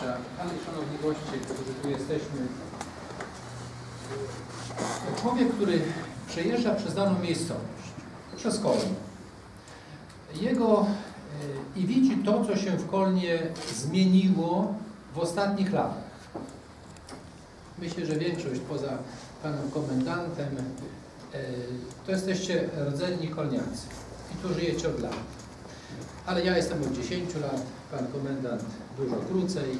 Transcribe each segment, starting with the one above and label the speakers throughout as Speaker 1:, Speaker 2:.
Speaker 1: Panie Szanowni goście, którzy tu jesteśmy. Człowiek, który przejeżdża przez daną miejscowość, przez Kolno, jego e, i widzi to, co się w Kolnie zmieniło w ostatnich latach. Myślę, że większość poza panem komendantem e, to jesteście rdzenni kolniacy i tu żyjecie od lat. Ale ja jestem od 10 lat, pan komendant dużo krócej.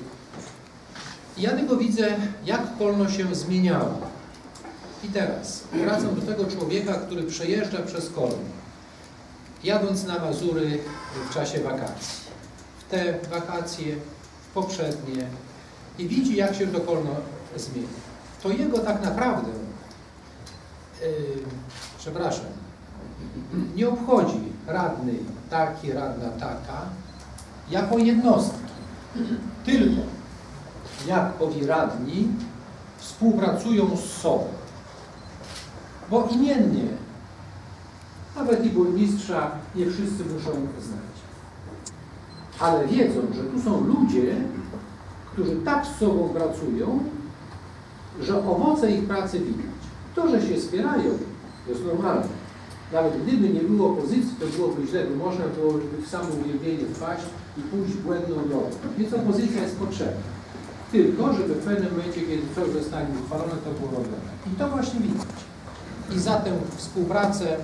Speaker 1: Ja tylko widzę, jak Kolno się zmieniało. I teraz wracam do tego człowieka, który przejeżdża przez Kolno, jadąc na Mazury w czasie wakacji. W te wakacje, w poprzednie i widzi, jak się to Kolno zmienia. To jego tak naprawdę, yy, przepraszam, nie obchodzi radny taki, radna taka, jako jednostki. Tylko jak owi radni współpracują z sobą. Bo imiennie, nawet i burmistrza, nie wszyscy muszą znać. Ale wiedzą, że tu są ludzie, którzy tak z sobą pracują, że owoce ich pracy widać. To, że się spierają, jest normalne. Nawet gdyby nie było opozycji, to byłoby źle, bo można byłoby w samo uwielbienie wpaść i pójść błędną drogą. Więc opozycja jest potrzebna. Tylko, żeby w pewnym momencie, kiedy coś zostanie uchwalone, to było robione. I to właśnie widać. I za tę współpracę,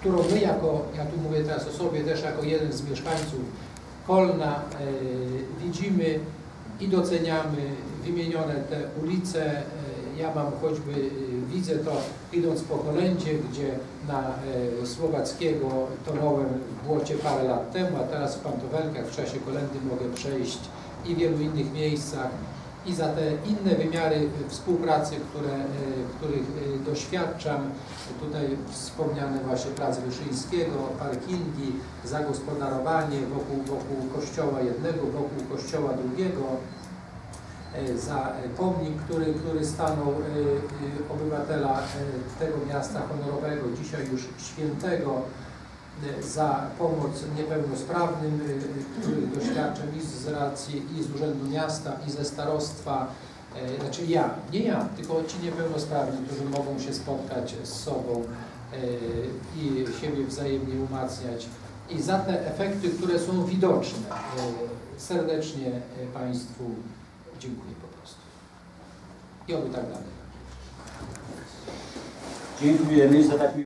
Speaker 1: którą my jako, ja tu mówię teraz o sobie też jako jeden z mieszkańców Kolna, e, widzimy i doceniamy wymienione te ulice. E, ja mam choćby, e, widzę to idąc po Kolędzie, gdzie na e, Słowackiego tonąłem w błocie parę lat temu, a teraz w Pantowelkach w czasie Kolendy mogę przejść i w wielu innych miejscach. I za te inne wymiary współpracy, które, e, których e, doświadczam, tutaj wspomniane właśnie prace Wyszyńskiego, parkingi, zagospodarowanie wokół, wokół kościoła jednego, wokół kościoła drugiego, e, za pomnik, który, który stanął obywatela tego miasta honorowego, dzisiaj już świętego, za pomoc niepełnosprawnym, których doświadczam i z racji i z Urzędu Miasta, i ze starostwa, znaczy ja, nie ja, tylko ci niepełnosprawni, którzy mogą się spotkać z sobą i siebie wzajemnie umacniać i za te efekty, które są widoczne. Serdecznie Państwu dziękuję po prostu. I oby tak dalej.
Speaker 2: Dziękujemy za tak